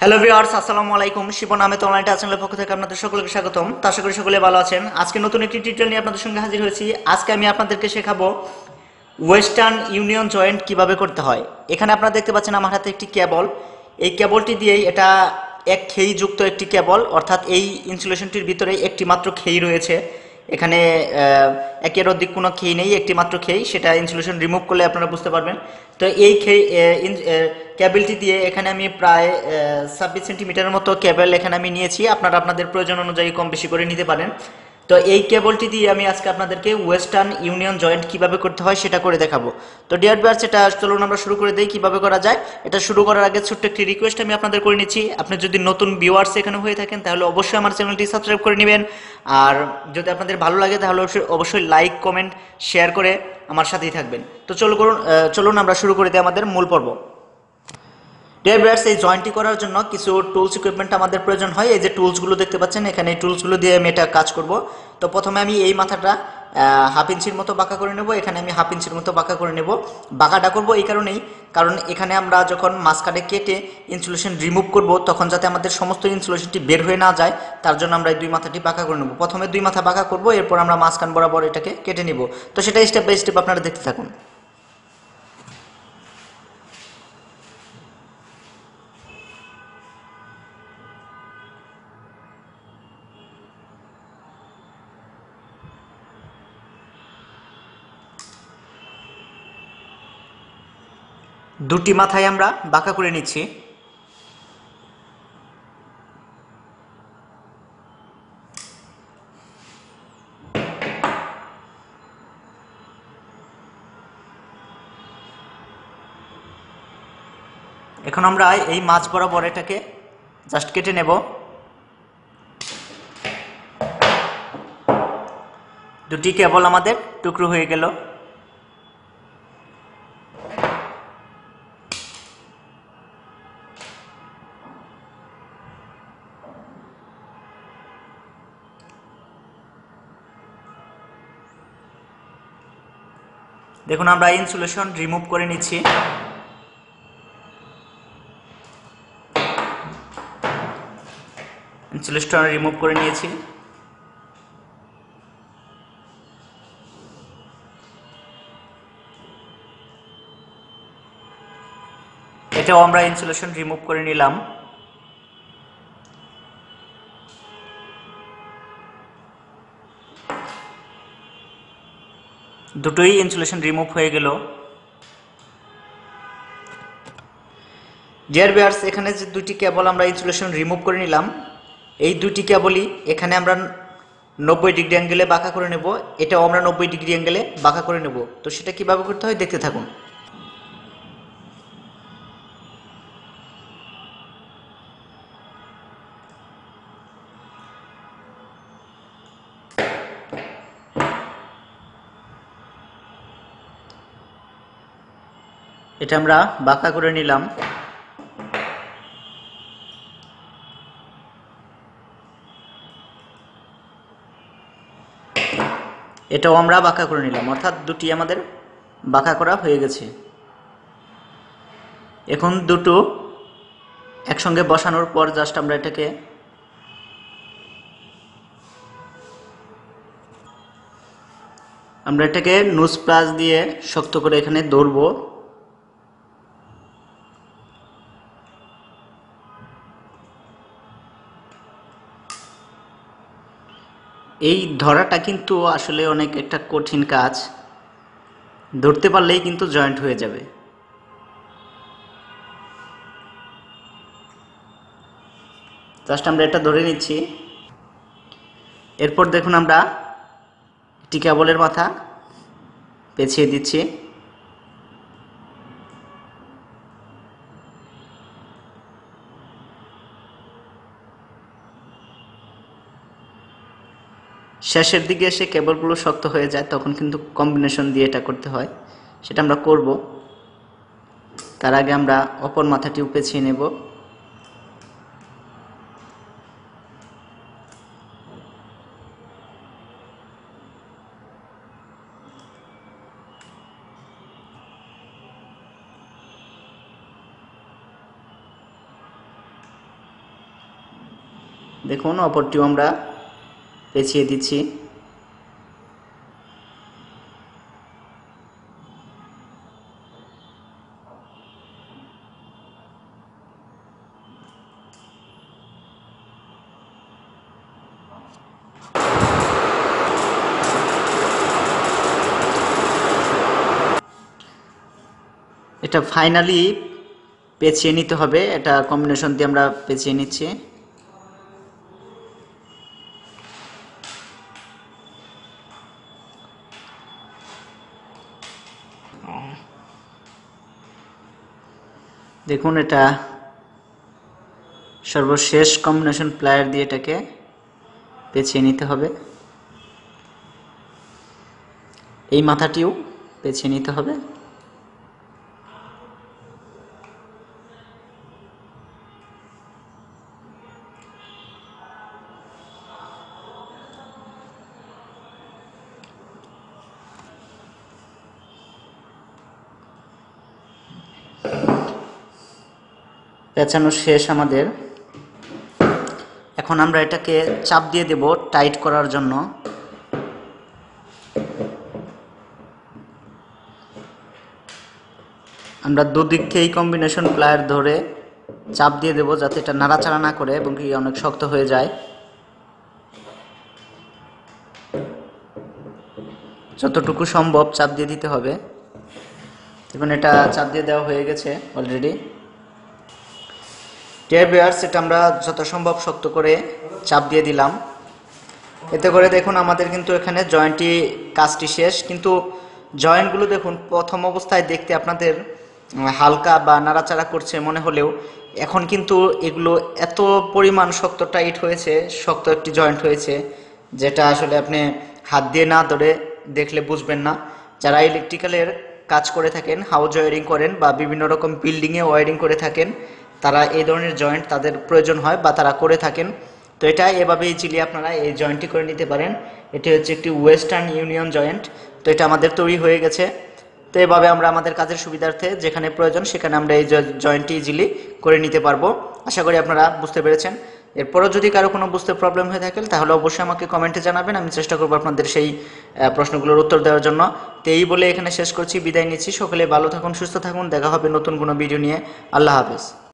Hello viewers আসসালামু আলাইকুম। Shivan Ahmed online চ্যানেলের পক্ষ থেকে আপনাদের সকলকে স্বাগতম। তা আশা করি সকলে ভালো আছেন। আজকে নতুন একটি টিউটোরিয়াল নিয়ে আপনাদের সঙ্গে হাজির হয়েছি। আজকে আমি আপনাদেরকে শেখাবো ওয়েস্টার্ন ইউনিয়ন জয়েন্ট কীভাবে করতে হয়। এখানে আপনারা দেখতে পাচ্ছেন আমার হাতে একটি কেবল এই কেবলটি দিয়েই এটা এক খেই যুক্ত একটি কেবল অর্থাৎ এই ইনসুলেশনটির ভিতরে একটি মাত্র খেই রয়েছে। এখানে একের অধিক কোনো খেই নেই, একটি মাত্র খেই, সেটা ইনসুলেশন রিমুভ করলে আপনারা বুঝতে পারবেন। তো এই খেই ক্যাবেলটি দিয়ে এখানে আমি প্রায় ছাব্বিশ সেন্টিমিটারের মতো ক্যাবেল এখানে আমি নিয়েছি। আপনারা আপনাদের প্রয়োজন অনুযায়ী কম বেশি করে নিতে পারেন। তো এই কেবলটি দিয়ে আমি আজকে আপনাদেরকে ওয়েস্টার্ন ইউনিয়ন জয়েন্ট কীভাবে করতে হয় সেটা করে দেখাবো। তো ডিয়ার বিয়ার্স এটা চলুন আমরা শুরু করে দিই কীভাবে করা যায়। এটা শুরু করার আগে ছোট্ট একটি রিকোয়েস্ট আমি আপনাদের করে নিচ্ছি। আপনি যদি নতুন ভিউয়ার্স এখানে হয়ে থাকেন, তাহলে অবশ্যই আমার চ্যানেলটি সাবস্ক্রাইব করে নেবেন। আর যদি আপনাদের ভালো লাগে, তাহলে অবশ্যই লাইক কমেন্ট শেয়ার করে আমার সাথেই থাকবেন। তো চলো করুন চলুন আমরা শুরু করে দিই আমাদের মূল পর্ব। ডিয়ার ভিউয়ার্স এই জয়েন্টটি করার জন্য কিছু টুলস ইকুইপমেন্ট আমাদের প্রয়োজন হয়। এই যে টুলসগুলো দেখতে পাচ্ছেন, এখানে এই টুলসগুলো দিয়ে আমি এটা কাজ করব। তো প্রথমে আমি এই মাথাটা হাফ ইঞ্চির মতো বাঁকা করে নেব, এখানে আমি হাফ ইঞ্চির মতো বাঁকা করে নেব। বাঁকাটা করব এই কারণেই, কারণ এখানে আমরা যখন মাঝখানে কেটে ইনসুলেশন রিমুভ করব, তখন যাতে আমাদের সমস্ত ইনসুলেশনটি বের হয়ে না যায়, তার জন্য আমরা এই দুই মাথাটি বাঁকা করে নেব। প্রথমে দুই মাথা বাঁকা করব, এরপর আমরা মাঝখান বরাবর এটাকে কেটে নেব। তো সেটা স্টেপ বাই স্টেপ আপনারা দেখতে থাকুন। দুটি মাথায় আমরা বাঁকা করে নিচ্ছি। এখন আমরা এই মাছ বরাবর এটাকে জাস্ট কেটে নেব। দুটি কেবল আমাদের টুকরো হয়ে গেল। দেখুন, আমরা ইনসুলেশন রিমুভ করে নিচ্ছি। ইনসুলেশন রিমুভ করে নিয়েছি। এটাও আমরা ইনসুলেশন রিমুভ করে নিলাম। দুটোই ইনসুলেশন রিমুভ হয়ে গেল। ডিয়ার বিয়ার্স এখানে যে দুটি কেবল আমরা ইনসুলেশন রিমুভ করে নিলাম, এই দুটি কেবলই এখানে আমরা নব্বই ডিগ্রি অ্যাঙ্গেলে বাঁকা করে নেব, এটাও আমরা নব্বই ডিগ্রি অ্যাঙ্গেলে বাঁকা করে নেব। তো সেটা কীভাবে করতে হয় দেখতে থাকুন। এটা আমরা বাঁকা করে নিলাম। এটাও আমরা বাঁকা করে নিলাম, অর্থাৎ দুটি আমাদের বাঁকা করা হয়ে গেছে। এখন দুটো একসঙ্গে বসানোর পর জাস্ট আমরা এটাকে আমরা এটাকে নুজ প্লাস দিয়ে শক্ত করে এখানে ধরবো এই ধরাটা কিন্তু আসলে অনেক একটা কঠিন কাজ। ধরতে পারলেই কিন্তু জয়েন্ট হয়ে যাবে। জাস্ট আমরা এটা ধরে নিচ্ছি। এরপর দেখুন আমরা টিকাবলের কেবলের মাথা পেছিয়ে দিচ্ছি। শেষের দিকে এসে কেবলগুলো শক্ত হয়ে যায়, তখন কিন্তু কম্বিনেশন দিয়ে এটা করতে হয়। সেটা আমরা করব। তার আগে আমরা অপর মাথাটিও পেছিয়ে নেব। দেখুন, অপরটিও আমরা পেঁচিয়ে দিচ্ছি। এটা ফাইনালি পেঁচিয়ে নিতে হবে। এটা কম্বিনেশন দিয়ে আমরা পেঁচিয়ে নিচ্ছি। দেখুন এটা সর্বশেষ কম্বিনেশন প্লায়ার দিয়ে এটাকে পেঁচিয়ে নিতে হবে। এই মাথাটিও পেঁচিয়ে নিতে হবে। পেঁচানো শেষ আমাদের। এখন আমরা এটাকে চাপ দিয়ে দেব টাইট করার জন্য। আমরা দুদিক থেকেই কম্বিনেশন প্লায়ার ধরে চাপ দিয়ে দেব যাতে এটা নাড়াচাড়া না করে এবং কি অনেক শক্ত হয়ে যায়। যতটুকু সম্ভব চাপ দিয়ে দিতে হবে। দেখুন, এটা চাপ দিয়ে দেওয়া হয়ে গেছে অলরেডি ডিয়ার বিয়ার্স এটা আমরা যত সম্ভব শক্ত করে চাপ দিয়ে দিলাম। এতে করে দেখুন, আমাদের কিন্তু এখানে জয়েন্টটি কাজটি শেষ। কিন্তু জয়েন্টগুলো দেখুন, প্রথম অবস্থায় দেখতে আপনাদের হালকা বা নাড়াচাড়া করছে মনে হলেও, এখন কিন্তু এগুলো এত পরিমাণ শক্ত টাইট হয়েছে, শক্ত একটি জয়েন্ট হয়েছে, যেটা আসলে আপনি হাত দিয়ে না ধরে দেখলে বুঝবেন না। যারা ইলেকট্রিক্যালের কাজ করে থাকেন হাউস ওয়ারিং করেন বা বিভিন্ন রকম বিল্ডিংয়ে ওয়ারিং করে থাকেন তারা এই ধরনের জয়েন্ট তাদের প্রয়োজন হয় বা তারা করে থাকেন। তো এটা এভাবে ইজিলি আপনারা এই জয়েন্টটি করে নিতে পারেন। এটি হচ্ছে একটি ওয়েস্টার্ন ইউনিয়ন জয়েন্ট তো এটা আমাদের তৈরি হয়ে গেছে। তো এভাবে আমরা আমাদের কাজের সুবিধার্থে যেখানে প্রয়োজন সেখানে আমরা এই জয়েন্টটি ইজিলি করে নিতে পারব। আশা করি আপনারা বুঝতে পেরেছেন। এরপরও যদি কারও কোনো বুঝতে প্রবলেম হয়ে থাকে, তাহলে অবশ্যই আমাকে কমেন্টে জানাবেন। আমি চেষ্টা করব আপনাদের সেই প্রশ্নগুলোর উত্তর দেওয়ার জন্য। তো এই বলে এখানে শেষ করছি, বিদায় নিচ্ছি। সকলে ভালো থাকুন, সুস্থ থাকুন। দেখা হবে নতুন কোনো ভিডিও নিয়ে। আল্লাহ হাফেজ।